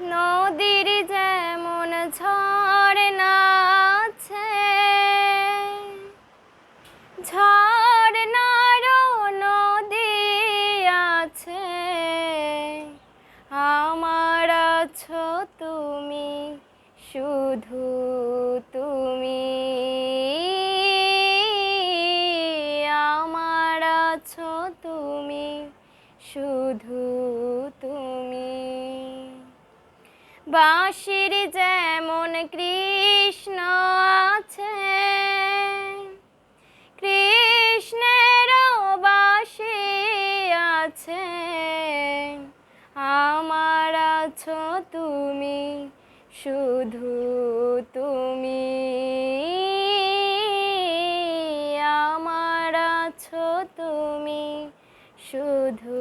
নদীর যেমন ঝর্ণা আছে ঝর্ণারও নদী আছে। আমার আছো তুমি, শুধু তুমি। আমার আছো তুমি, শুধু বাঁশির যেমন কৃষ্ণ আছে কৃষ্ণেরও বাঁশি আছে। আমার আছো তুমি, শুধু তুমি। আমার আছো তুমি, শুধু